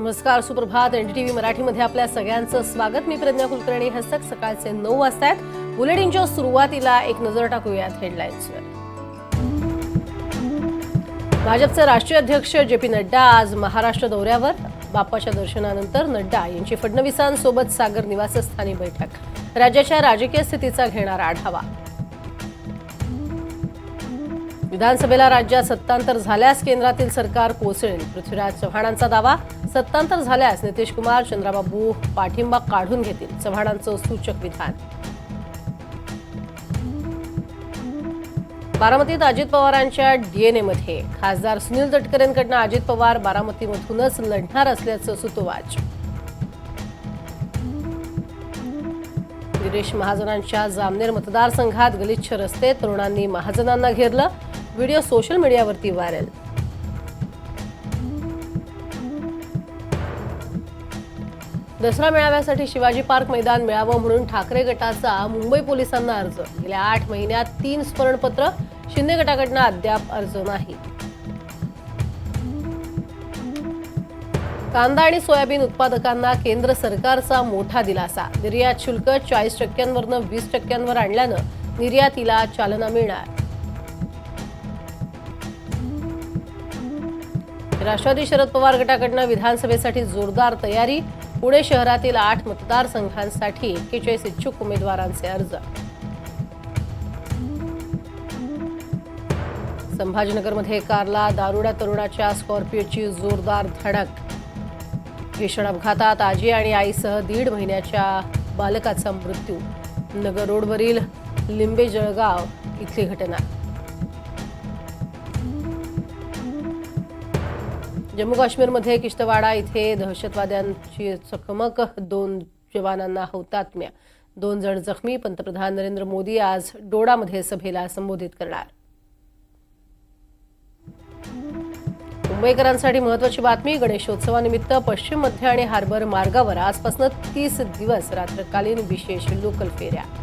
नमस्कार सुप्रभात. एनडीटीव्ही मराठीमध्ये आपल्या सगळ्यांचं स्वागत. मी प्रज्ञा कुलकर्णी. हस्तक सकाळचे नऊ वाजता आहेत. बुलेटिनच्या सुरुवातीला एक नजर टाकूयात हेडलाईन्सवर भाजपचे राष्ट्रीय अध्यक्ष जे पी नड्डा आज महाराष्ट्र दौऱ्यावर. बाप्पाच्या दर्शनानंतर नड्डा यांची फडणवीसांसोबत सागर निवासस्थानी बैठक. राज्याच्या राजकीय स्थितीचा घेणार आढावा. विधानसभेला राज्यात सत्तांतर झाल्यास केंद्रातील सरकार कोसळेल. पृथ्वीराज चव्हाणांचा दावा. सत्तांतर झाल्यास नितीश कुमार चंद्राबाबू पाठिंबा काढून घेतील चव्हाणांचं सूचक विधान. बारामतीत अजित पवारांच्या डीएनएमध्ये खासदार सुनील तटकरेंकडनं अजित पवार बारामतीमधूनच लढणार असल्याचं सुतोवाच. गिरीश महाजनांच्या जामनेर मतदारसंघात गलिच्छ रस्ते तरुणांनी महाजनांना घेरलं. व्हिडिओ सोशल मीडियावरती व्हायरल. दसरा मेळाव्यासाठी शिवाजी पार्क मैदान मिळावं म्हणून ठाकरे गटाचा मुंबई पोलिसांना अर्ज. गेल्या आठ महिन्यात तीन स्मरणपत्र शिंदे गटाकडनं अद्याप अर्ज नाही. कांदा आणि सोयाबीन उत्पादकांना केंद्र सरकारचा मोठा दिलासा. निर्यात शुल्क चाळीस टक्क्यांवरनं वीस टक्क्यांवर आणल्यानं निर्यातीला चालना मिळणार. राष्ट्रवादी शरद पवार गटाकडनं विधानसभेसाठी जोरदार तयारी पुणे शहरातील आठ मतदारसंघांसाठी एक्केचाळीस इच्छुक उमेदवारांचे अर्ज. संभाजीनगरमध्ये कारला दारुड्या तरुणाच्या स्कॉर्पिओची जोरदार धडक. भीषण अपघातात आजी आणि आईसह दीड महिन्याच्या बालकाचा मृत्यू. नगर रोडवरील लिंबे जळगाव इथली घटना. जम्मू काश्मीरमध्ये किश्तवाडा इथे दहशतवाद्यांची चकमक. दोन जवानांना हौतात्म्या. दोन जण जखमी. पंतप्रधान नरेंद्र मोदी आज डोडामध्ये सभेला संबोधित करणार. मुंबईकरांसाठी महत्वाची बातमी गणेशोत्सवानिमित्त पश्चिम मध्य आणि हार्बर मार्गावर आजपासून तीस दिवस रात्रकालीन विशेष लोकल फेऱ्या.